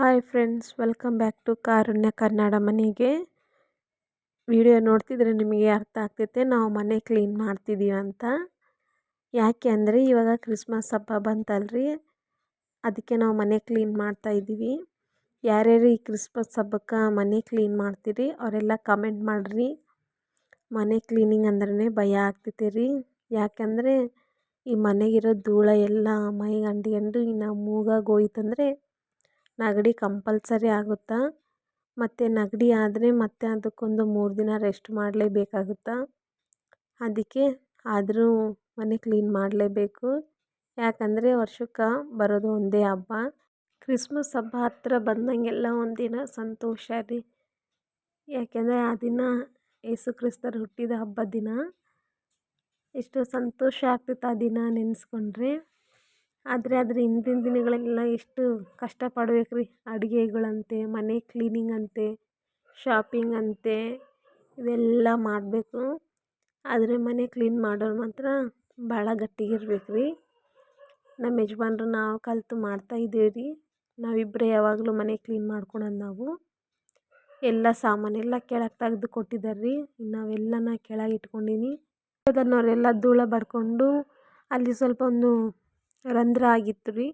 Hi friends welcome back to Karunya Kannada ಮನೆಗೆ. Video ನೋಡ್ತಿದ್ರೆ ನಿಮಗೆ ಅರ್ಥ ಆಗ್ತೈತೆ, ನಾವು ಮನೆ ಕ್ಲೀನ್ ಮಾಡ್ತಿದ್ದೀವಿ ಅಂತ. ಯಾಕೆ ಅಂದರೆ ಇವಾಗ ಕ್ರಿಸ್ಮಸ್ ಹಬ್ಬ ಬಂತಲ್ರಿ? ಅದಕ್ಕೆ ನಾವು ಮನೆ ಕ್ಲೀನ್ ಮಾಡ್ತಾ ಇದ್ದೀವಿ ಯಾರ್ಯಾರು ಈ ಕ್ರಿಸ್ಮಸ್ ಹಬ್ಬಕ್ಕೆ ಮನೆ ಕ್ಲೀನ್ ಮಾಡ್ತೀರಿ, ಅವರೆಲ್ಲ ಕಮೆಂಟ್ ಮಾಡಿರಿ. ಮನೆ ಕ್ಲೀನಿಂಗ್ ಅಂದ್ರೆ ಭಯ ಆಗ್ತೈತೆ ರೀ. ಯಾಕಂದರೆ ಈ ಮನೆಗಿರೋ ಧೂಳ ಎಲ್ಲ ಮೈಗೆ ಅಂಟ್ಕೊಂಡು ಇನ್ನು ಮೂಗಾಗ ಹೋಯ್ತಂದ್ರೆ ನೆಗಡಿ ಕಂಪಲ್ಸರಿ ಆಗುತ್ತಾ? ಮತ್ತು ನೆಗಡಿ ಆದರೆ ಮತ್ತೆ ಅದಕ್ಕೊಂದು ಮೂರು ದಿನ ರೆಸ್ಟ್ ಮಾಡಲೇಬೇಕಾಗುತ್ತಾ? ಅದಕ್ಕೆ ಆದರೂ ಮನೆ ಕ್ಲೀನ್ ಮಾಡಲೇಬೇಕು. ಯಾಕಂದರೆ ವರ್ಷಕ್ಕೆ ಬರೋದು ಒಂದೇ ಹಬ್ಬ. ಕ್ರಿಸ್ಮಸ್ ಹಬ್ಬ ಹತ್ತಿರ ಬಂದಂಗೆಲ್ಲ ಒಂದಿನ ಸಂತೋಷ ರೀ. ಯಾಕೆಂದರೆ ಆ ದಿನ ಯೇಸು ಕ್ರಿಸ್ತರು ಹುಟ್ಟಿದ ಹಬ್ಬದ ದಿನ. ಎಷ್ಟು ಸಂತೋಷ ಆಗ್ತಿತ್ತು ಆ ದಿನ ನೆನೆಸ್ಕೊಂಡ್ರೆ. ಆದರೆ ಅದ್ರ ಹಿಂದಿನ ದಿನಗಳೆಲ್ಲ ಎಷ್ಟು ಕಷ್ಟಪಡ್ಬೇಕು ರೀ ಅಡುಗೆಗಳಂತೆ, ಮನೆ ಕ್ಲೀನಿಂಗ್ ಅಂತೆ ಶಾಪಿಂಗ್ ಅಂತೆ, ಇವೆಲ್ಲ ಮಾಡಬೇಕು. ಆದರೆ ಮನೆ ಕ್ಲೀನ್ ಮಾಡೋರು ಮಾತ್ರ ಭಾಳ ಗಟ್ಟಿಗಿರ್ಬೇಕು ರೀ ನಮ್ಮ ಯಜಮಾನ್ರು ನಾವು ಕಲಿತು ಮಾಡ್ತಾಯಿದ್ದೀವಿ ರೀ ನಾವಿಬ್ಬರೇ ಯಾವಾಗಲೂ ಮನೆ ಕ್ಲೀನ್ ಮಾಡ್ಕೊಳೋದು ನಾವು. ಎಲ್ಲ ಸಾಮಾನೆಲ್ಲ ಕೆಳಗೆ ತೆಗ್ದು ಕೊಟ್ಟಿದ್ದಾರೆ ರೀ ನಾವೆಲ್ಲನ ಕೆಳಗೆ ಇಟ್ಕೊಂಡೀನಿ. ಅದನ್ನವರೆಲ್ಲ ಧೂಳ ಬಡ್ಕೊಂಡು ಅಲ್ಲಿ ಸ್ವಲ್ಪ ಒಂದು ರಂಧ್ರ ಆಗಿತ್ತು ರೀ.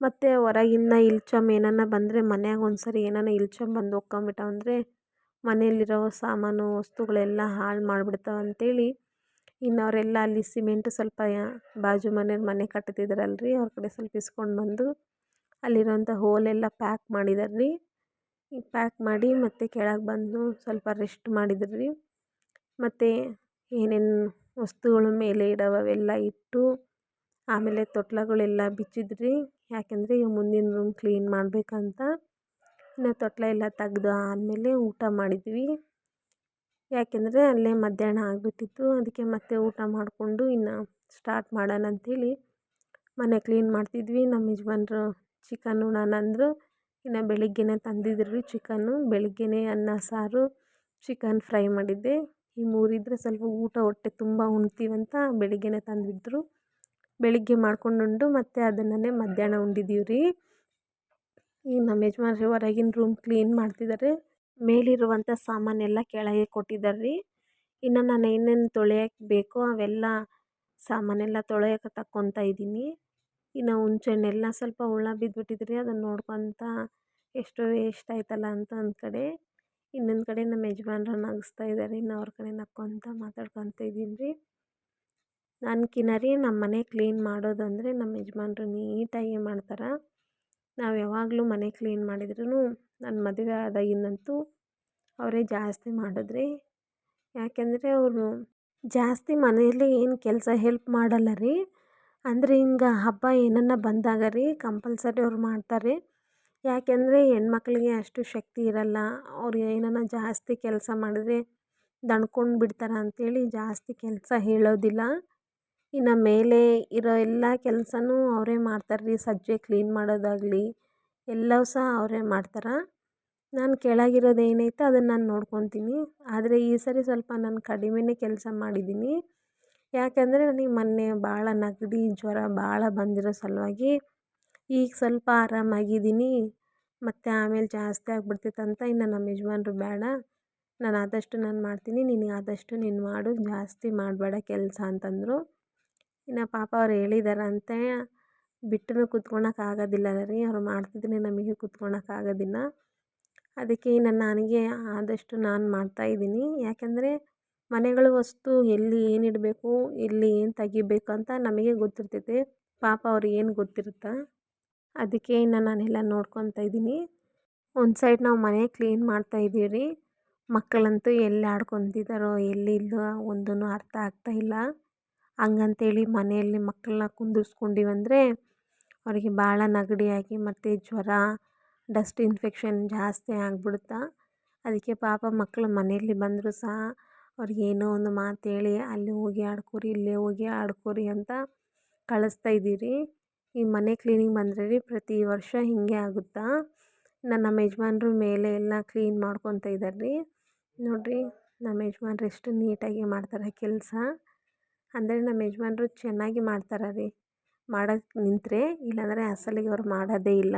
ಮತ್ತು ಹೊರಗಿಂದ ಇಲ್ಚಮ್ ಏನಾನ ಬಂದರೆ ಮನ್ಯಾಗ ಒಂದ್ಸರಿ ಏನಾನ ಇಲ್ಚಮ್ ಬಂದು ಒಕ್ಕೊಂಬಿಟ್ಟವಂದ್ರೆ ಮನೆಯಲ್ಲಿರೋ ಸಾಮಾನು, ವಸ್ತುಗಳೆಲ್ಲ ಹಾಳು ಮಾಡ್ಬಿಡ್ತಾವೆ ಅಂತೇಳಿ ಇನ್ನು ಅವರೆಲ್ಲ ಅಲ್ಲಿ ಸಿಮೆಂಟ್ ಸ್ವಲ್ಪ ಬಾಜು ಮನೆಯವ್ರು ಮನೆ ಕಟ್ತಿದ್ರಲ್ರಿ, ಅವ್ರ ಕಡೆ ಸ್ವಲ್ಪ ಇಸ್ಕೊಂಡು ಬಂದು ಅಲ್ಲಿರೋಂಥ ಹೋಲೆಲ್ಲ ಪ್ಯಾಕ್ ಮಾಡಿದಾರೆ. ರೀ ಪ್ಯಾಕ್ ಮಾಡಿ ಮತ್ತು ಕೆಳಗೆ ಬಂದು ಸ್ವಲ್ಪ ರೆಸ್ಟ್ ಮಾಡಿದ್ರು. ರೀ ಮತ್ತು ಏನೇನು ವಸ್ತುಗಳು ಮೇಲೆ ಇಡೋವು ಅವೆಲ್ಲ ಇಟ್ಟು ಆಮೇಲೆ ತೊಟ್ಲಗಳೆಲ್ಲ ಬಿಚ್ಚಿದ್ರಿ, ಯಾಕೆಂದರೆ ಈಗ ಮುಂದಿನ ರೂಮ್ ಕ್ಲೀನ್ ಮಾಡಬೇಕಂತ. ಇನ್ನು ತೊಟ್ಲ ಎಲ್ಲ ತೆಗ್ದು ಆದಮೇಲೆ ಊಟ ಮಾಡಿದ್ವಿ. ಯಾಕೆಂದರೆ ಅಲ್ಲೇ ಮಧ್ಯಾಹ್ನ ಆಗಿಬಿಟ್ಟಿತ್ತು, ಅದಕ್ಕೆ ಮತ್ತೆ ಊಟ ಮಾಡಿಕೊಂಡು ಇನ್ನು ಸ್ಟಾರ್ಟ್ ಮಾಡೋಣ ಅಂಥೇಳಿ ಮನೆ ಕ್ಲೀನ್ ಮಾಡ್ತಿದ್ವಿ. ನಮ್ಮ ಯಜಮಾನ್ರು ಚಿಕನ್ ಉಣ್ಣೋಣ ಅಂದರು. ಇನ್ನು ಬೆಳಿಗ್ಗೆನೇ ತಂದಿದ್ರು ಚಿಕನ್ನು ಬೆಳಿಗ್ಗೆನೇ ಅನ್ನ, ಸಾರು ಚಿಕನ್ ಫ್ರೈ ಮಾಡಿದ್ದೆ. ಈ ಮೂರಿದ್ರೆ ಸ್ವಲ್ಪ ಊಟ ಹೊಟ್ಟೆ ತುಂಬ ಉಣ್ತೀವಂತ ಬೆಳಿಗ್ಗೆನೇ ತಂದಿದ್ದರು ಬೆಳಿಗ್ಗೆ ಮಾಡ್ಕೊಂಡು ಉಂಡು ಮತ್ತು ಅದನ್ನೇ ಮಧ್ಯಾಹ್ನ ಉಂಡಿದ್ದೀವಿ ರೀ. ಈ ನಮ್ಮ ಯಜಮಾನ್ರು ಹೊರಗಿನ ರೂಮ್ ಕ್ಲೀನ್ ಮಾಡ್ತಿದ್ದಾರೆ ಮೇಲಿರುವಂಥ ಸಾಮಾನೆಲ್ಲ ಕೆಳಗೆ ಕೊಟ್ಟಿದ್ದಾರೆ ರೀ. ಇನ್ನು ನಾನು ಏನೇನು ತೊಳೆಯೋಕೆ ಬೇಕೋ ಅವೆಲ್ಲ ಸಾಮಾನೆಲ್ಲ ತೊಳೆಯೋಕೆ ತಕ್ಕೊತಾ ಇದ್ದೀನಿ. ಇನ್ನು ಹುಂಚೆಹಣ್ಣೆಲ್ಲ ಸ್ವಲ್ಪ ಹುಳ ಬಿದ್ದುಬಿಟ್ಟಿದ್ರಿ ಅದನ್ನು ನೋಡ್ಕೊತ ಎಷ್ಟು ವೇಸ್ಟ್ ಆಯ್ತಲ್ಲ ಅಂತ ಒಂದು ಕಡೆ ಇನ್ನೊಂದು ಕಡೆ ನಮ್ಮ ಯಜಮಾನ್ರು ನಗಿಸ್ತಾ ಇದ್ದಾರೆ ಇನ್ನು ಅವ್ರ ಕಡೆ ನಕ್ಕೊತ ಮಾತಾಡ್ಕೊತ ಇದ್ದೀನಿ ರೀ. ನನ್ಕಿನ್ನ ಕಿನರಿ ನಮ್ಮ ಮನೆ ಕ್ಲೀನ್ ಮಾಡೋದಂದರೆ ನಮ್ಮ ಯಜಮಾನ್ರು ನೀಟಾಗಿ ಮಾಡ್ತಾರೆ, ನಾವು ಯಾವಾಗಲೂ ಮನೆ ಕ್ಲೀನ್ ಮಾಡಿದ್ರೂ ನನ್ನ ಮದುವೆ ಆದಾಗಿಂದಂತೂ ಅವರೇ ಜಾಸ್ತಿ ಮಾಡಿದ್ರಿ. ಯಾಕೆಂದರೆ ಅವರು ಜಾಸ್ತಿ ಮನೆಯಲ್ಲಿ ಏನು ಕೆಲಸ ಹೆಲ್ಪ್ ಮಾಡಲ್ಲ ರೀ. ಅಂದರೆ ಹಿಂಗೆ ಹಬ್ಬ ಏನನ್ನ ಬಂದಾಗ ರೀ ಕಂಪಲ್ಸರಿ ಅವ್ರು ಮಾಡ್ತಾರೆ. ಯಾಕೆಂದರೆ ಹೆಣ್ಮಕ್ಳಿಗೆ ಅಷ್ಟು ಶಕ್ತಿ ಇರಲ್ಲ, ಅವ್ರು ಏನನ್ನ ಜಾಸ್ತಿ ಕೆಲಸ ಮಾಡಿದ್ರೆ ದಣ್ಕೊಂಡು ಬಿಡ್ತಾರೆ ಅಂಥೇಳಿ ಜಾಸ್ತಿ ಕೆಲಸ ಹೇಳೋದಿಲ್ಲ. ಇನ್ನು ಮೇಲೆ ಇರೋ ಎಲ್ಲ ಕೆಲಸನೂ ಅವರೇ ಮಾಡ್ತಾರೆ ರೀ, ಸಜ್ಜೆ ಕ್ಲೀನ್ ಮಾಡೋದಾಗಲಿ ಎಲ್ಲವೂ ಸಹ ಅವರೇ ಮಾಡ್ತಾರೆ? ನಾನು ಕೆಳಗಿರೋದು ಏನೈತೆ ಅದನ್ನು ನಾನು ನೋಡ್ಕೊತೀನಿ. ಆದರೆ ಈ ಸರಿ ಸ್ವಲ್ಪ ನಾನು ಕಡಿಮೆಯೇ ಕೆಲಸ ಮಾಡಿದ್ದೀನಿ. ಯಾಕೆಂದರೆ ನನಗೆ ಮೊನ್ನೆ ಭಾಳ ನೆಗಡಿ, ಜ್ವರ ಭಾಳ ಬಂದಿರೋ ಸಲುವಾಗಿ ಈಗ ಸ್ವಲ್ಪ ಆರಾಮಾಗಿದ್ದೀನಿ. ಮತ್ತು ಆಮೇಲೆ ಜಾಸ್ತಿ ಆಗಿಬಿಡ್ತೈತೆ ಅಂತ ಇನ್ನು ನಮ್ಮ ಯಜಮಾನ್ರು ಬೇಡ. ನಾನು ಆದಷ್ಟು ನಾನು ಮಾಡ್ತೀನಿ ನಿನಗೆ ಆದಷ್ಟು ನೀನು ಮಾಡು, ಜಾಸ್ತಿ ಮಾಡಬೇಡ ಕೆಲಸ ಅಂತಂದರು. ಇನ್ನು ಪಾಪ ಅವ್ರು ಹೇಳಿದಾರಂತೆ ಬಿಟ್ಟು ಕೂತ್ಕೊಳಕ್ಕೆ ಆಗೋದಿಲ್ಲ ರೀ. ಅವ್ರು ಮಾಡ್ತಿದ್ರೆ ನಮಗೆ ಕೂತ್ಕೊಳಕ್ಕೆ ಆಗೋದಿಲ್ಲ. ಅದಕ್ಕೆ ನನ್ನ ನನಗೆ ಆದಷ್ಟು ನಾನು ಮಾಡ್ತಾಯಿದ್ದೀನಿ ಯಾಕೆಂದರೆ ಮನೆಗಳ ವಸ್ತು ಎಲ್ಲಿ ಏನಿಡಬೇಕು ಎಲ್ಲಿ ಏನು ತೆಗಿಬೇಕು ಅಂತ ನಮಗೆ ಗೊತ್ತಿರ್ತೈತೆ. ಪಾಪ ಅವ್ರಿಗೆ ಏನು ಗೊತ್ತಿರುತ್ತೆ. ಅದಕ್ಕೆ ಇನ್ನು ನಾನೆಲ್ಲ ನೋಡ್ಕೊತಾ ಇದ್ದೀನಿ. ಒಂದು ಸೈಡ್ ನಾವು ಮನೆ ಕ್ಲೀನ್ ಮಾಡ್ತಾಯಿದ್ದೀವಿ ರೀ. ಮಕ್ಕಳಂತೂ ಎಲ್ಲಿ ಆಡ್ಕೊತಿದ್ದಾರೋ ಎಲ್ಲಿಲ್ಲೋ ಒಂದೂ ಅರ್ಥ ಆಗ್ತಾಯಿಲ್ಲ ಹಂಗಂತೇಳಿ ಮನೆಯಲ್ಲಿ ಮಕ್ಕಳನ್ನ ಕುಂದಿರ್ಸ್ಕೊಂಡಿವಂದ್ರೆ ಅವರಿಗೆ ಭಾಳ ನೆಗಡಿಯಾಗಿ ಮತ್ತು ಜ್ವರ, ಡಸ್ಟ್ ಇನ್ಫೆಕ್ಷನ್ ಜಾಸ್ತಿ ಆಗ್ಬಿಡುತ್ತೆ, ಅದಕ್ಕೆ ಪಾಪ ಮಕ್ಕಳು ಮನೆಯಲ್ಲಿ ಬಂದರೂ ಸಹ ಅವ್ರಿಗೆ ಏನೋ ಒಂದು ಮಾತು ಹೇಳಿ ಅಲ್ಲಿ ಹೋಗಿ ಆಡ್ಕೊರಿ, ಇಲ್ಲೇ ಹೋಗಿ ಆಡ್ಕೊರಿ ಅಂತ ಕಳಿಸ್ತಾ ಇದ್ದೀರಿ. ಈ ಮನೆ ಕ್ಲೀನಿಂಗ್ ಬಂದರೆ ರೀ ಪ್ರತಿ ವರ್ಷ ಹೀಗೆ ಆಗುತ್ತಾ? ನನ್ನ ನಮ್ಮ ಯಜಮಾನ್ರು ಮೇಲೆ ಎಲ್ಲ ಕ್ಲೀನ್ ಮಾಡ್ಕೊತ ಇದ್ದಾರೆ ರೀ ನೋಡಿರಿ, ನಮ್ಮ ಯಜಮಾನ್ರು ಎಷ್ಟು ನೀಟಾಗಿ ಮಾಡ್ತಾರೆ, ಕೆಲಸ. ಅಂದರೆ ನಮ್ಮ ಯಜಮಾನ್ರು ಚೆನ್ನಾಗಿ ಮಾಡ್ತಾರೆ ರೀ. ಮಾಡೋಕ್ಕೆ ನಿಂತರೆ, ಇಲ್ಲಾಂದರೆ ಅಸಲಿಗೆ ಅವ್ರು ಮಾಡೋದೇ ಇಲ್ಲ.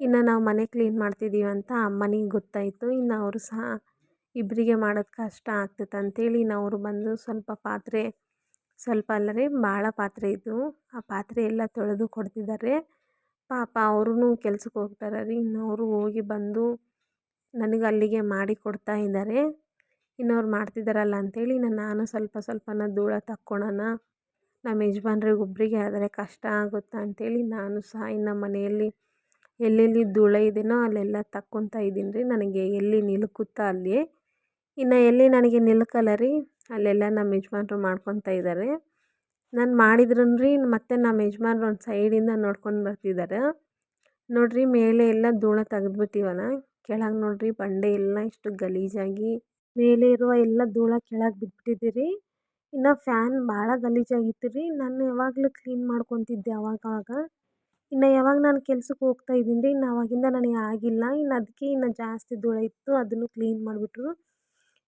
ಇನ್ನು ನಾವು ಮನೆ ಕ್ಲೀನ್ ಮಾಡ್ತಿದ್ದೀವಿ ಅಂತ ಅಮ್ಮನಿಗೆ ಗೊತ್ತಾಯಿತು. ಇನ್ನು ಅವರು ಸಹ ಇಬ್ಬರಿಗೆ ಮಾಡೋದು ಕಷ್ಟ ಆಗ್ತೈತೆ ಅಂಥೇಳಿ ಇನ್ನು ಅವರು ಬಂದು ಸ್ವಲ್ಪ ಪಾತ್ರೆ, ಸ್ವಲ್ಪ ಅಲ್ಲರೆ ಭಾಳ ಪಾತ್ರೆ ಇದ್ದವು ಆ ಪಾತ್ರೆ ಎಲ್ಲ ತೊಳೆದು ಕೊಡ್ತಿದ್ದಾರೆ. ಪಾಪ ಅವ್ರೂ ಕೆಲ್ಸಕ್ಕೆ ಹೋಗ್ತಾರೆ ರೀ. ಇನ್ನು ಅವರು ಹೋಗಿ ಬಂದು ನನಗೆ ಅಲ್ಲಿಗೆ ಮಾಡಿ ಕೊಡ್ತಾ ಇದ್ದಾರೆ. ಇನ್ನು ಮಾಡ್ತಿದ್ದಾರಲ್ಲ ಅಂಥೇಳಿ ನಾನು ಸ್ವಲ್ಪ ಸ್ವಲ್ಪನ ಧೂಳ ತಕ್ಕೊಳೋಣ, ನಮ್ಮ ಯಜಮಾನ್ರಿಗೆ ಒಬ್ಬರಿಗೆ ಆದರೆ ಕಷ್ಟ ಆಗುತ್ತಾ ಅಂಥೇಳಿ ನಾನು ಸಹ ಇನ್ನು ಮನೆಯಲ್ಲಿ ಎಲ್ಲೆಲ್ಲಿ ಧೂಳ ಇದೆಯೋ ಅಲ್ಲೆಲ್ಲ ತಕ್ಕೊತಾ ಇದ್ದೀನಿ ರೀ. ನನಗೆ ಎಲ್ಲಿ ನಿಲುಕುತ್ತಾ ಅಲ್ಲಿ ಇನ್ನು ಎಲ್ಲಿ ನನಗೆ ನಿಲ್ಕಲ್ಲ ರೀ. ಅಲ್ಲೆಲ್ಲ ನಮ್ಮ ಯಜಮಾನ್ರು ಮಾಡ್ಕೊತಾ ಇದ್ದಾರೆ. ನಾನು ಮಾಡಿದ್ರು ರೀ ಮತ್ತು ನಮ್ಮ ಯಜಮಾನ್ರು ಒಂದು ಸೈಡಿಂದ ನೋಡ್ಕೊಂಡು ಬರ್ತಿದ್ದಾರೆ. ನೋಡಿರಿ ಮೇಲೆ ಎಲ್ಲ ಧೂಳ ತೆಗೆದ್ಬಿಟ್ಟಿವಲ್ಲ, ಕೆಳಗೆ ನೋಡಿರಿ ಬಂಡೆ ಎಲ್ಲ ಇಷ್ಟು ಗಲೀಜಾಗಿ ಮೇಲೆ ಇರುವ ಎಲ್ಲ ಧೂಳ ಕೆಳಗೆ ಬಿದ್ಬಿಟ್ಟಿದೆ ರೀ ಇನ್ನು ಫ್ಯಾನ್ ಭಾಳ ಗಲೀಜಾಗಿತ್ತು ರೀ ನಾನು ಯಾವಾಗಲೂ ಕ್ಲೀನ್ ಮಾಡ್ಕೊತಿದ್ದೆ ಅವಾಗವಾಗ ಇನ್ನು ಯಾವಾಗ ನಾನು ಕೆಲ್ಸಕ್ಕೆ ಹೋಗ್ತಾ ಇದ್ದೀನಿ ರೀ, ಇನ್ನು ಆವಾಗಿಂದ ನನಗೆ ಆಗಿಲ್ಲ. ಇನ್ನು ಅದಕ್ಕೆ ಇನ್ನು ಜಾಸ್ತಿ ಧೂಳ ಇತ್ತು, ಅದನ್ನು ಕ್ಲೀನ್ ಮಾಡಿಬಿಟ್ರು.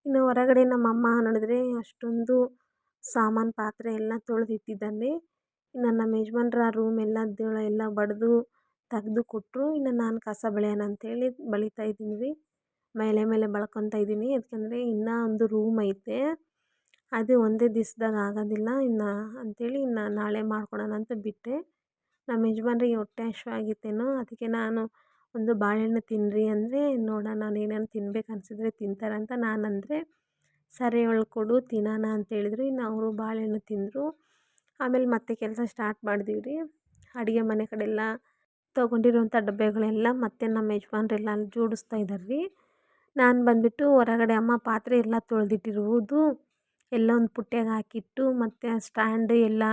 ಇನ್ನು ಹೊರಗಡೆ ನಮ್ಮಮ್ಮ ನೋಡಿದ್ರೆ ಅಷ್ಟೊಂದು ಸಾಮಾನು ಪಾತ್ರೆ ಎಲ್ಲ ತೊಳೆದಿಟ್ಟಿದ್ದಾನೆ. ಇನ್ನು ನಮ್ಮ ಯಜಮಾನ್ರ ರೂಮ್ ಎಲ್ಲ ಧೂಳ ಎಲ್ಲ ಬಡಿದು ತೆಗೆದು ಕೊಟ್ಟರು ಇನ್ನು ನಾನು ಕಸ ಬೆಳೆಯೋಣ ಅಂತೇಳಿ ಬಳಿತಾ ಇದ್ದೀನಿ ರೀ. ಮೇಲೆ ಮೇಲೆ ಬಳ್ಕೊತಾ ಇದ್ದೀನಿ. ಯಾಕೆಂದರೆ ಇನ್ನೂ ಒಂದು ರೂಮ್ ಐತೆ. ಅದು ಒಂದೇ ದಿವ್ಸ್ದಾಗ ಆಗೋದಿಲ್ಲ. ಇನ್ನು ಅಂಥೇಳಿ ಇನ್ನು ನಾಳೆ ಮಾಡ್ಕೊಡೋಣ ಅಂತ ಬಿಟ್ಟೆ. ನಮ್ಮ ಯಜಮಾನ್ರಿಗೆ ಹೊಟ್ಟೆ ಹಸಿವಾಗಿತ್ತೇನೋ ಅದಕ್ಕೆ ನಾನು ಒಂದು ಬಾಳೆಹಣ್ಣು ತಿನ್ನಿರಿ ಅಂದರೆ, ನೋಡೋಣ ನಾನು ಏನೇನು ತಿನ್ಬೇಕು ಅನಿಸಿದ್ರೆ ತಿಂತಾರೆ ಅಂತ ನಾನು ಅಂದರೆ ಸರಿ ಕೊಡು, ತಿನ್ನೋಣ ಅಂತ ಹೇಳಿದ್ರು. ಇನ್ನು ಅವರು ಬಾಳೆಹಣ್ಣು ತಿಂದರು. ಆಮೇಲೆ ಮತ್ತೆ ಕೆಲಸ ಸ್ಟಾರ್ಟ್ ಮಾಡಿದೀವಿ ರೀ ಅಡುಗೆ ಮನೆ ಕಡೆ ಎಲ್ಲ ತೊಗೊಂಡಿರುವಂಥ ಡಬ್ಬೆಗಳೆಲ್ಲ ಮತ್ತೆ ನಮ್ಮ ಯಜಮಾನ್ರೆಲ್ಲ ಅಲ್ಲಿ ಜೋಡಿಸ್ತಾ ಇದ್ದಾರೆ ರೀ ನಾನು ಬಂದುಬಿಟ್ಟು ಹೊರಗಡೆ ಅಮ್ಮ ಪಾತ್ರೆ ಎಲ್ಲ ತೊಳೆದಿಟ್ಟಿರುವುದು. ಎಲ್ಲ ಒಂದು ಪುಟ್ಯಾಗ ಹಾಕಿಟ್ಟು ಮತ್ತು ಸ್ಟ್ಯಾಂಡ್ ಎಲ್ಲ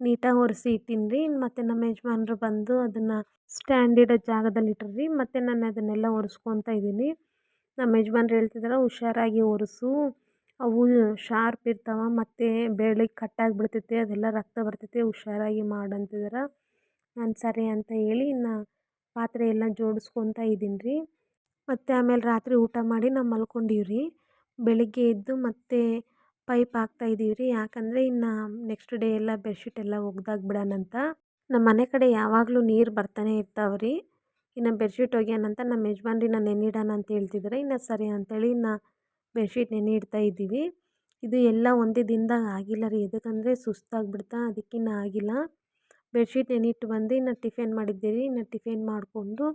ನೀಟಾಗಿ ಒರೆಸಿ ಇಟ್ಟೀನಿ ರೀ ಮತ್ತು ನಮ್ಮ ಯಜಮಾನ್ರು ಬಂದು ಅದನ್ನು ಸ್ಟ್ಯಾಂಡ್ ಇಡೋ ಜಾಗದಲ್ಲಿ ಇಟ್ರು ರೀ ಮತ್ತು ನಾನು ಅದನ್ನೆಲ್ಲ ಒರೆಸ್ಕೊತಾ ಇದ್ದೀನಿ. ನಮ್ಮ ಯಜಮಾನ್ರು ಹೇಳ್ತಿದ್ದಾರೆ ಹುಷಾರಾಗಿ ಒರೆಸು. ಅವು ಶಾರ್ಪ್ ಇರ್ತಾವೆ, ಮತ್ತು ಬೆರಳಿಗೆ ಕಟ್ಟಾಗಿಬಿಡ್ತೈತೆ ಅದೆಲ್ಲ ರಕ್ತ ಬರ್ತೈತೆ, ಹುಷಾರಾಗಿ ಮಾಡಂತಿದ್ದಾರೆ ನಾನು ಸರಿ ಅಂತ ಹೇಳಿ ಇನ್ನು ಪಾತ್ರೆ ಎಲ್ಲ ಜೋಡಿಸ್ಕೊತಾ ಇದ್ದೀನಿ ರೀ ಮತ್ತು ಆಮೇಲೆ ರಾತ್ರಿ ಊಟ ಮಾಡಿ ನಾವು ಮಲ್ಕೊಂಡೀವಿ ರೀ ಬೆಳಗ್ಗೆ ಎದ್ದು ಮತ್ತೆ ಪೈಪ್ ಹಾಕ್ತಾಯಿದ್ದೀವಿ ರೀ ಯಾಕಂದರೆ ಇನ್ನು ನೆಕ್ಸ್ಟ್ ಡೇ ಎಲ್ಲ ಬೆಡ್ಶೀಟ್ ಎಲ್ಲ ಒಗ್ದಾಕ್ಬಿಡೋಣಂತ ನಮ್ಮ ಮನೆ ಕಡೆ ಯಾವಾಗಲೂ ನೀರು ಬರ್ತಾನೆ ಇರ್ತಾವೆ ರೀ ಇನ್ನು ಬೆಡ್ಶೀಟ್ ಒಗ್ಯೋಣಂತ ನಮ್ಮ ಯಜಮಾನ್ರಿನ ನೆನೆಯಿಡೋಣ ಅಂತ ಹೇಳ್ತಿದ್ದಾರೆ ಇನ್ನು ಸರಿ ಅಂತೇಳಿ ಇನ್ನು ಬೆಡ್ಶೀಟ್ ನೆನೆ ಇಡ್ತಾ ಇದ್ದೀವಿ ಇದು ಎಲ್ಲ ಒಂದೇ ದಿನದಾಗ ಆಗಿಲ್ಲ ರೀ. ಎದಕ್ಕಂದರೆ ಸುಸ್ತಾಗ್ಬಿಡ್ತಾ ಅದಕ್ಕಿನ್ನ ಆಗಿಲ್ಲ. ಬೆಡ್ಶೀಟ್ ನೆನಿಟ್ಟು ಬಂದು ಇನ್ನು ಟಿಫಿನ್ ಮಾಡಿದ್ದೀವಿ ಇನ್ನು ಟಿಫಿನ್ ಮಾಡಿಕೊಂಡು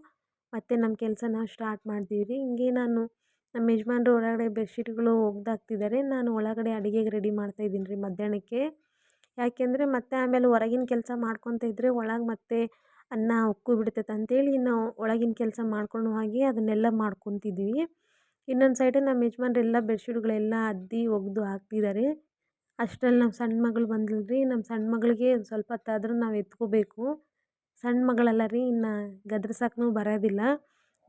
ಮತ್ತೆ ನಮ್ಮ ಕೆಲಸನ ಸ್ಟಾರ್ಟ್ ಮಾಡ್ತೀವಿ. ರೀ ಹಿಂಗೆ ನಾನು ನಮ್ಮ ಯಜಮಾನ್ರು ಹೊರಗಡೆ ಬೆಡ್ಶೀಟ್ಗಳು ಒಗ್ದಾಕ್ತಿದ್ದಾರೆ. ನಾನು ಒಳಗಡೆ ಅಡುಗೆಗೆ ರೆಡಿ ಮಾಡ್ತಾಯಿದ್ದೀನಿ ರೀ ಮಧ್ಯಾಹ್ನಕ್ಕೆ. ಯಾಕೆಂದರೆ ಮತ್ತೆ ಆಮೇಲೆ ಹೊರಗಿನ ಕೆಲಸ ಮಾಡ್ಕೊತ ಇದ್ದರೆ ಒಳಗೆ ಮತ್ತೆ ಅನ್ನ ಉಕ್ಕು ಬಿಡ್ತೈತೆ ಅಂತೇಳಿ ನಾವು ಒಳಗಿನ ಕೆಲಸ ಮಾಡ್ಕೊಂಡು ಹೋಗಿ ಅದನ್ನೆಲ್ಲ ಮಾಡ್ಕೊತಿದ್ವಿ. ಇನ್ನೊಂದು ಸೈಡ್ ನಮ್ಮ ಯಜಮಾನ್ರೆಲ್ಲ ಬೆಡ್ಶೀಟ್ಗಳೆಲ್ಲ ಅದ್ದಿ ಒಗೆದು ಹಾಕ್ತಿದ್ದಾರೆ. ಅಷ್ಟರಲ್ಲಿ ನಮ್ಮ ಸಣ್ಣ ಮಗಳು ಬಂದಳು ರೀ ನಮ್ಮ ಸಣ್ಣ ಮಗಳಿಗೆ ಸ್ವಲ್ಪ ಹೊತ್ತಾದ್ರೂ ನಾವು ಎತ್ಕೋಬೇಕು. ಸಣ್ಣ ಮಗಳಲ್ಲ ರೀ, ಇನ್ನು ಗದ್ರಸಕ್ಕೂ ಬರೋದಿಲ್ಲ.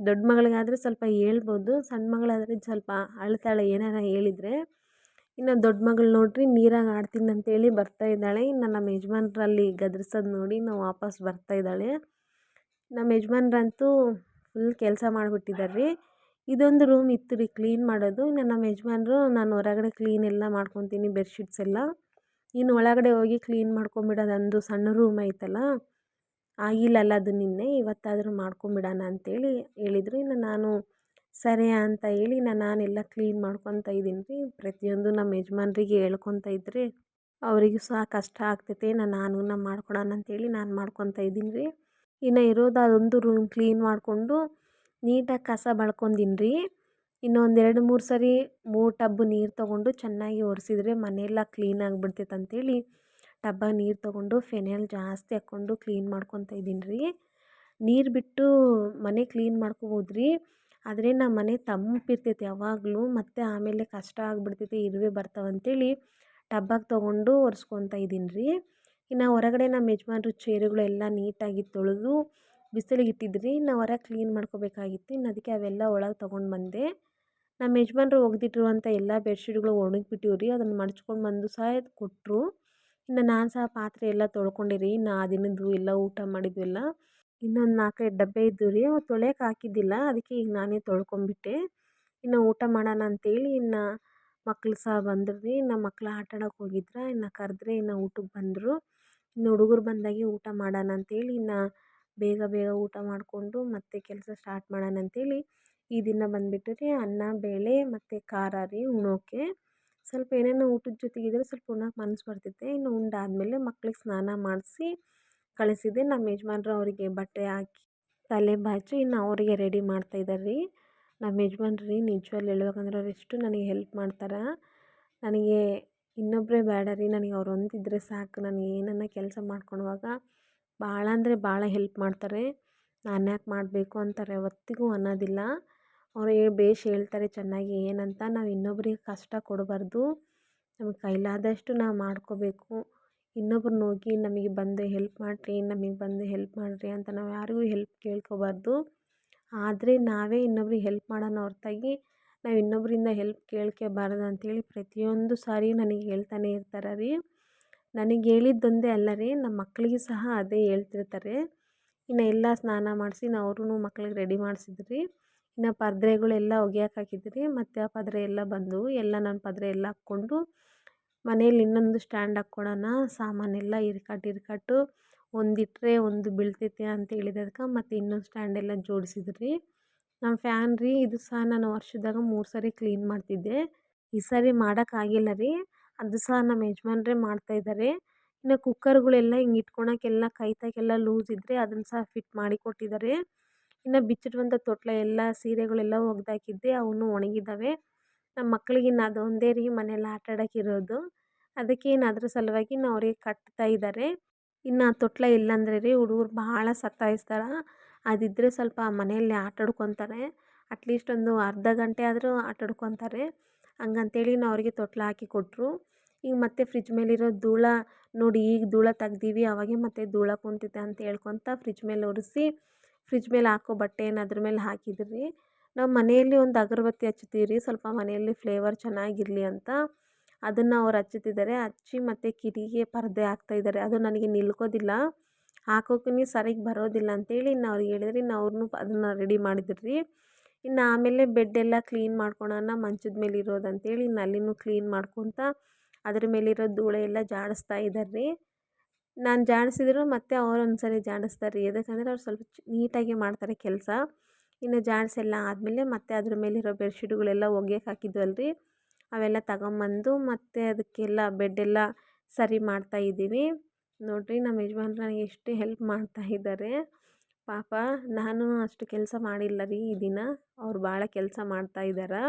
ದೊಡ್ಡ ಮಗಳಿಗಾದರೆ ಸ್ವಲ್ಪ ಹೇಳ್ಬೋದು ಸಣ್ಣ ಮಗಳಾದರೆ ಸ್ವಲ್ಪ ಅಳ್ತಾಳೆ ಏನಾರ ಹೇಳಿದ್ರೆ. ಇನ್ನು ದೊಡ್ಡ ಮಗಳು ನೋಡಿರಿ, ನೀರಾಗ ಆಡ್ತೀನಿ ಅಂತೇಳಿ ಬರ್ತಾ ಇದ್ದಾಳೆ. ಇನ್ನು ನಮ್ಮ ಯಜಮಾನ್ರಲ್ಲಿ ಗದ್ರಿಸೋದು ನೋಡಿ ನಾವು ವಾಪಸ್ ಬರ್ತಾ ಇದ್ದಾಳೆ. ನಮ್ಮ ಯಜಮಾನ್ರಂತೂ ಫುಲ್ ಕೆಲಸ ಮಾಡಿಬಿಟ್ಟಿದ್ದಾರೆ ರೀ. ಇದೊಂದು ರೂಮ್ ಇತ್ತು ರೀ, ಕ್ಲೀನ್ ಮಾಡೋದು. ಇನ್ನು ನಮ್ಮ ಯಜಮಾನ್ರು, ನಾನು ಹೊರಗಡೆ ಕ್ಲೀನ್ ಎಲ್ಲ ಮಾಡ್ಕೊತೀನಿ, ಬೆಡ್ಶೀಟ್ಸ್ ಎಲ್ಲ. ಇನ್ನು ಒಳಗಡೆ ಹೋಗಿ ಕ್ಲೀನ್ ಮಾಡ್ಕೊಂಬಿಡೋದು ಅಂದು ಸಣ್ಣ ರೂಮ್ ಐತಲ್ಲ. ಆಗಿಲ್ಲಲ್ಲ ಅದು ನಿನ್ನೆ, ಇವತ್ತಾದರೂ ಮಾಡ್ಕೊಂಬಿಡೋಣ ಅಂತೇಳಿ ಹೇಳಿದ್ರು. ಇನ್ನು ನಾನು ಸರಿ ಅಂತ ಹೇಳಿ ನಾನೆಲ್ಲ ಕ್ಲೀನ್ ಮಾಡ್ಕೊತಾ ಇದ್ದೀನಿ. ರೀ ಪ್ರತಿಯೊಂದು ನಮ್ಮ ಯಜಮಾನ್ರಿಗೆ ಹೇಳ್ಕೊತ ಇದ್ದರೆ ಅವರಿಗೂ ಸಹ ಕಷ್ಟ ಆಗ್ತೈತೆ. ನಾನು ನಾನು ಮಾಡ್ಕೊಡೋಣ ಅಂತೇಳಿ ನಾನು ಮಾಡ್ಕೊತಾ ಇದ್ದೀನಿ. ರೀ ಇನ್ನು ಇರೋದು ಅದೊಂದು ರೂಮ್ ಕ್ಲೀನ್ ಮಾಡಿಕೊಂಡು ನೀಟಾಗಿ ಕಸ ಬಳ್ಕೊಂಡೀನಿ ರೀ ಇನ್ನೊಂದು ಎರಡು, ಮೂರು ಸರಿ ಮೂರು ಟಬ್ ನೀರು ತೊಗೊಂಡು ಚೆನ್ನಾಗಿ ಒರೆಸಿದ್ರೆ ಮನೆಯೆಲ್ಲ ಕ್ಲೀನ್ ಆಗಿಬಿಡ್ತೈತೆ ಅಂತೇಳಿ ಟಬ್ಬಾಗ ನೀರು ತೊಗೊಂಡು, ಫೆನೆಲ್ ಜಾಸ್ತಿ ಹಾಕ್ಕೊಂಡು ಕ್ಲೀನ್ ಮಾಡ್ಕೊತ ಇದ್ದೀನಿ ರೀ. ನೀರು ಬಿಟ್ಟು ಮನೆ ಕ್ಲೀನ್ ಮಾಡ್ಕೊಬೋದು ರೀ ಆದರೆ ನಮ್ಮ ಮನೆ ತಂಪಿರ್ತೈತಿ ಯಾವಾಗಲೂ, ಮತ್ತು ಆಮೇಲೆ ಕಷ್ಟ ಆಗಿಬಿಡ್ತೈತಿ, ಇರುವೆ ಬರ್ತಾವಂತೇಳಿ ಟಬ್ಬಾಗ ತೊಗೊಂಡು ಒರೆಸ್ಕೊತ ಇದ್ದೀನಿ ರೀ. ಇನ್ನು ಹೊರಗಡೆ ನಮ್ಮ ಯಜಮಾನ್ರು ಚೇರುಗಳೆಲ್ಲ ನೀಟಾಗಿ ತೊಳೆದು ಬಿಸಿಲಿಗೆ ಇಟ್ಟಿದ್ರಿ ನಾವು ಹೊರಗೆ ಕ್ಲೀನ್ ಮಾಡ್ಕೋಬೇಕಾಗಿತ್ತು, ಇನ್ನು ಅದಕ್ಕೆ ಅವೆಲ್ಲ ಒಳಗೆ ತೊಗೊಂಡು ಬಂದೆ. ನಮ್ಮ ಯಜಮಾನ್ರು ಒಗೆದಿಟ್ಟಿರುವಂಥ ಎಲ್ಲ ಬೆಡ್ಶೀಟ್ಗಳು ಒಣಗಿಬಿಟ್ಟಿವ್ರಿ ಅದನ್ನು ಮಡ್ಚ್ಕೊಂಡು ಬಂದು ಸಹ ಕೊಟ್ಟರು ಇನ್ನು ನಾನು ಸಹ ಪಾತ್ರೆ ಎಲ್ಲ ತೊಳ್ಕೊಂಡಿರಿ, ಇನ್ನು ಆ ದಿನದ್ದು ಎಲ್ಲ ಊಟ ಮಾಡಿದ್ದು ಎಲ್ಲ ಇನ್ನೊಂದು ನಾಲ್ಕೈದು ಡಬ್ಬೆ ಇದ್ದು ರೀ ಅವು ಹಾಕಿದ್ದಿಲ್ಲ, ಅದಕ್ಕೆ ಈಗ ನಾನೇ ತೊಳ್ಕೊಂಬಿಟ್ಟೆ ಇನ್ನು ಊಟ ಮಾಡೋಣ ಅಂತೇಳಿ ಇನ್ನು ಮಕ್ಕಳು ಸಹ ಬಂದರು ರೀ ಇನ್ನು ಮಕ್ಳು ಆಟ ಆಡೋಕೆ ಹೋಗಿದ್ರು, ಇನ್ನು ಕರೆದ್ರೆ ಇನ್ನು ಊಟಕ್ಕೆ ಬಂದರು. ಇನ್ನು ಹುಡುಗರು ಬಂದಾಗೆ ಊಟ ಮಾಡೋಣ ಅಂತೇಳಿ ಇನ್ನು ಬೇಗ ಬೇಗ ಊಟ ಮಾಡಿಕೊಂಡು ಮತ್ತೆ ಕೆಲಸ ಸ್ಟಾರ್ಟ್ ಮಾಡೋಣ ಅಂತೇಳಿ ಈ ದಿನ ಬಂದುಬಿಟ್ಟು ರೀ ಅನ್ನ, ಬೇಳೆ ಮತ್ತು ಖಾರ ರೀ ಉಣ್ಣೋಕ್ಕೆ ಸ್ವಲ್ಪ ಏನೇನೋ ಊಟದ ಜೊತೆಗಿದ್ರೆ ಸ್ವಲ್ಪ ಉಣ್ಣೋಕೆ ಮನಸ್ಸು ಬರ್ತಿತ್ತು. ಇನ್ನು ಉಂಡಾದಮೇಲೆ ಮಕ್ಳಿಗೆ ಸ್ನಾನ ಮಾಡಿಸಿ ಕಳಿಸಿದೆ. ನಮ್ಮ ಯಜಮಾನ್ರು ಅವರಿಗೆ ಬಟ್ಟೆ ಹಾಕಿ ತಲೆ ಬಾಚಿ. ಇನ್ನು ಅವರಿಗೆ ರೆಡಿ ಮಾಡ್ತಾಯಿದ್ದಾರೆ ರೀ. ನಮ್ಮ ಯಜಮಾನ್ರು ರೀ, ನಿಜವಾಗ್ಲೂ ಹೇಳ್ಬೇಕಂದ್ರೆ ಅವ್ರು ಎಷ್ಟು ನನಗೆ ಹೆಲ್ಪ್ ಮಾಡ್ತಾರೆ? ನನಗೆ ಇನ್ನೊಬ್ಬರೇ ಬೇಡ ರೀ. ನನಗೆ ಅವ್ರು ಒಂದಿದ್ರೆ ಸಾಕು. ನನಗೆ ಏನನ್ನ ಕೆಲಸ ಮಾಡ್ಕೊಳುವಾಗ ಭಾಳ ಅಂದರೆ ಭಾಳ ಹೆಲ್ಪ್ ಮಾಡ್ತಾರೆ. ನಾನು ಯಾಕೆ ಮಾಡಬೇಕು ಅಂತಾರೆ. ಯಾವತ್ತಿಗೂ ಅನ್ನೋದಿಲ್ಲ. ಅವ್ರು ಭೇಷ್ ಹೇಳ್ತಾರೆ ಚೆನ್ನಾಗಿ ಏನಂತ ನಾವು ಇನ್ನೊಬ್ರಿಗೆ ಕಷ್ಟ ಕೊಡಬಾರ್ದು. ನಮಗೆ ಕೈಲಾದಷ್ಟು ನಾವು ಮಾಡ್ಕೋಬೇಕು. ಇನ್ನೊಬ್ರನ್ನ ಹೋಗಿ ನಮಗೆ ಬಂದು ಹೆಲ್ಪ್ ಮಾಡಿರಿ, ನಮಗೆ ಬಂದು ಹೆಲ್ಪ್ ಮಾಡಿರಿ ಅಂತ ನಾವು ಯಾರಿಗೂ ಹೆಲ್ಪ್ ಕೇಳ್ಕೋಬಾರ್ದು. ಆದರೆ ನಾವೇ ಇನ್ನೊಬ್ರಿಗೆ ಹೆಲ್ಪ್ ಮಾಡೋಣ ಹೊರತಾಗಿ ನಾವು ಇನ್ನೊಬ್ಬರಿಂದ ಹೆಲ್ಪ್ ಕೇಳ್ಕೋಬಾರ್ದು ಅಂಥೇಳಿ ಪ್ರತಿಯೊಂದು ಸಾರಿ ನನಗೆ ಹೇಳ್ತಾನೆ ಇರ್ತಾರೆ ರೀ. ನನಗೆ ಹೇಳಿದ್ದೊಂದೇ ಅಲ್ಲ ರೀ ನಮ್ಮ ಮಕ್ಕಳಿಗೆ ಸಹ ಅದೇ ಹೇಳ್ತಿರ್ತಾರೆ. ಇನ್ನು ಎಲ್ಲ ಸ್ನಾನ ಮಾಡಿಸಿ ನಾವು ಅವ್ರೂ ಮಕ್ಳಿಗೆ ರೆಡಿ ಮಾಡಿಸಿದ್ರಿ. ಇನ್ನು ಪರ್ದೆಗಳೆಲ್ಲ ಒಗ್ಯಕ್ಕೆ ಹಾಕಿದ್ರಿ, ಮತ್ತು ಆ ಪರ್ದೆ ಎಲ್ಲ ಬಂದವು ಎಲ್ಲ ನಾನು ಪರ್ದೆ ಎಲ್ಲ ಹಾಕ್ಕೊಂಡು ಮನೇಲಿ ಇನ್ನೊಂದು ಸ್ಟ್ಯಾಂಡ್ ಹಾಕ್ಕೊಳ್ಳೋಣ ಸಾಮಾನೆಲ್ಲ ಇರ್ಕಟ್ಟು ಇರ್ಕಟ್ಟು ಒಂದಿಟ್ಟರೆ ಒಂದು ಬೀಳ್ತೈತೆ ಅಂತ ಹೇಳಿದದ್ಕೆ ಮತ್ತು ಇನ್ನೊಂದು ಸ್ಟ್ಯಾಂಡ್ ಎಲ್ಲ ಜೋಡಿಸಿದ್ರಿ. ನಮ್ಮ ಫ್ಯಾನ್ ರೀ, ಇದು ಸಹ ನಾನು ವರ್ಷದಾಗ ಮೂರು ಸರಿ ಕ್ಲೀನ್ ಮಾಡ್ತಿದ್ದೆ. ಈ ಸರಿ ಮಾಡೋಕ್ಕಾಗಿಲ್ಲ ರೀ, ಅದು ಸಹ ನಮ್ಮ ಯಜಮಾನ್ರೇ ಮಾಡ್ತಾಯಿದ್ದಾರೆ ಇನ್ನು ಕುಕ್ಕರ್ಗಳೆಲ್ಲ ಹಿಂಗೆ ಇಟ್ಕೊಳಕ್ಕೆಲ್ಲ ಕೈತಾಗೆಲ್ಲ ಲೂಸ್ ಇದ್ದರೆ ಅದನ್ನು ಸಹ ಫಿಟ್ ಮಾಡಿ ಕೊಟ್ಟಿದ್ದಾರೆ ಇನ್ನು ಬಿಚ್ಚಿರುವಂಥ ತೊಟ್ಲ ಎಲ್ಲ ಸೀರೆಗಳೆಲ್ಲ ಒಗೆದಾಕಿದ್ದೆ ಅವೂ ಒಣಗಿದ್ದಾವೆ ನಮ್ಮ ಮಕ್ಳಿಗೆ ಇನ್ನು ಅದೊಂದೇ ರೀ ಮನೇಲಿ ಆಟ ಆಡೋಕ್ಕಿರೋದು ಅದಕ್ಕೆ ಇನ್ನು ಅದ್ರ ಸಲುವಾಗಿ ನಾವು ಅವ್ರಿಗೆ ಕಟ್ತಾ ಇದ್ದಾರೆ ಇನ್ನು ಆ ತೊಟ್ಲ ಇಲ್ಲಾಂದ್ರೆ ರೀ ಹುಡುಗರು ಭಾಳ ಸತ್ತಾಯಿಸ್ತಾರೆ. ಅದಿದ್ದರೆ ಸ್ವಲ್ಪ ಮನೆಯಲ್ಲಿ ಆಟಾಡ್ಕೊತಾರೆ ಅಟ್ಲೀಸ್ಟ್ ಒಂದು ಅರ್ಧ ಗಂಟೆ ಆದರೂ ಆಟಾಡ್ಕೊತಾರೆ ಹಂಗಂತೇಳಿ ನಾವು ಅವ್ರಿಗೆ ತೊಟ್ಲ ಹಾಕಿ ಕೊಟ್ಟರು ಈಗ ಮತ್ತೆ ಫ್ರಿಜ್ ಮೇಲಿರೋ ಧೂಳ ನೋಡಿ ಈಗ ಧೂಳ ತೆಗ್ದೀವಿ, ಅವಾಗೆ ಮತ್ತೆ ಧೂಳ ಕುಂತಿದೆ ಅಂತ ಹೇಳ್ಕೊತ ಫ್ರಿಜ್ ಮೇಲೆ ಒರೆಸಿ ಫ್ರಿಜ್ ಮೇಲೆ ಹಾಕೋ ಬಟ್ಟೆನ ಅದ್ರ ಮೇಲೆ ಹಾಕಿದ್ರಿ. ನಾವು ಮನೆಯಲ್ಲಿ ಒಂದು ಅಗರಬತ್ತಿ ಹಚ್ತೀವಿ ಸ್ವಲ್ಪ ಮನೆಯಲ್ಲಿ ಫ್ಲೇವರ್ ಚೆನ್ನಾಗಿರಲಿ ಅಂತ. ಅದನ್ನು ಅವ್ರು ಹಚ್ಚುತ್ತಿದ್ದಾರೆ. ಹಚ್ಚಿ ಮತ್ತು ಕಿಟಕಿಗೆ ಪರದೆ ಹಾಕ್ತಾಯಿದ್ದಾರೆ ಅದು ನನಗೆ ನಿಲ್ಕೋದಿಲ್ಲ. ಹಾಕೋಕ್ಕೂ ಸರಿಗೆ ಬರೋದಿಲ್ಲ ಅಂತೇಳಿ ಇನ್ನು ಅವ್ರಿಗೆ ಹೇಳಿದ್ರೆ ಇನ್ನು ಅವ್ರನ್ನೂ ಅದನ್ನು ರೆಡಿ ಮಾಡಿದ್ರಿ. ಇನ್ನು ಆಮೇಲೆ ಬೆಡ್ಡೆಲ್ಲ ಕ್ಲೀನ್ ಮಾಡ್ಕೊಳೋಣ, ಮಂಚದ ಮೇಲೆ ಇರೋದು ಅಂತೇಳಿ ಇನ್ನು ಅಲ್ಲಿನೂ ಕ್ಲೀನ್ ಮಾಡ್ಕೊತ, ಅದ್ರ ಮೇಲಿರೋ ಧೂಳೆಲ್ಲ ಎಲ್ಲ ಜಾಡಿಸ್ತಾ ಇದ್ದಾರೆ. ರೀ ನಾನು ಜಾಡಿಸಿದ್ರು ಮತ್ತೆ ಅವ್ರು ಒಂದ್ಸರಿ ಜಾಡಿಸ್ತಾರೆ ರೀ ಯಾಕಂದರೆ ಅವ್ರು ಸ್ವಲ್ಪ ನೀಟಾಗಿ ಮಾಡ್ತಾರೆ ಕೆಲಸ. ಇನ್ನು ಜಾಡಿಸೆಲ್ಲ ಆದಮೇಲೆ ಮತ್ತೆ ಅದ್ರ ಮೇಲಿರೋ ಬೆಡ್ಶೀಟ್ಗಳೆಲ್ಲ ಒಗ್ಯಕ್ಕೆ ಹಾಕಿದ್ವಲ್ಲ ರೀ ಅವೆಲ್ಲ ತಗೊಂಬಂದು ಮತ್ತೆ ಅದಕ್ಕೆಲ್ಲ ಬೆಡ್ಡೆಲ್ಲ ಸರಿ ಮಾಡ್ತಾ ಮಾಡ್ತಾಯಿದ್ದೀವಿ ನೋಡಿರಿ ನಮ್ಮ ಯಜಮಾನ್ರು ನನಗೆ ಎಷ್ಟು ಹೆಲ್ಪ್ ಮಾಡ್ತಾ ಇದ್ದಾರೆ. ಪಾಪ ನಾನು ಅಷ್ಟು ಕೆಲಸ ಮಾಡಿಲ್ಲ ರೀ ಈ ದಿನ. ಅವ್ರು ಭಾಳ ಕೆಲಸ ಮಾಡ್ತಾಯಿದ್ದಾರೆ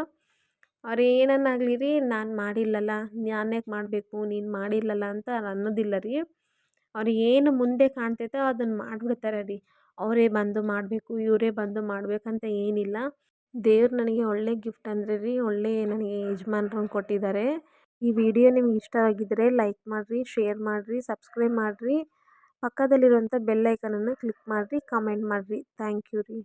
ಅವ್ರು ಏನನ್ನಾಗಲಿ ರೀ, ನಾನು ಮಾಡಿಲ್ಲಲ್ಲ ನಾನು ಮಾಡಬೇಕು, ನೀನು ಮಾಡಿಲ್ಲಲ್ಲ ಅಂತ ಅನ್ನೋದಿಲ್ಲ ರೀ. ಅವ್ರಿಗೆ ಏನು ಮುಂದೆ ಕಾಣ್ತೈತೋ ಅದನ್ನು ಮಾಡಿಬಿಡ್ತಾರೆ ರೀ. ಅವರೇ ಬಂದು ಮಾಡಬೇಕು, ಇವರೇ ಬಂದು ಮಾಡಬೇಕಂತ ಏನಿಲ್ಲ. ದೇವ್ರು ನನಗೆ ಒಳ್ಳೆ ಗಿಫ್ಟ್ ಅಂದರೆ ರೀ, ಒಳ್ಳೆ ನನಗೆ ಯಜಮಾನ್ರನ್ನ ಕೊಟ್ಟಿದ್ದಾರೆ. ಈ ವಿಡಿಯೋ ನಿಮ್ಗೆ ಇಷ್ಟ ಆಗಿದ್ದರೆ ಲೈಕ್ ಮಾಡಿರಿ, ಶೇರ್ ಮಾಡಿರಿ, ಸಬ್ಸ್ಕ್ರೈಬ್ ಮಾಡಿರಿ. ಪಕ್ಕದಲ್ಲಿರುವಂಥ ಬೆಲ್ ಐಕನನ್ನು ಕ್ಲಿಕ್ ಮಾಡಿರಿ, ಕಮೆಂಟ್ ಮಾಡಿರಿ. ಥ್ಯಾಂಕ್ ಯು ರೀ.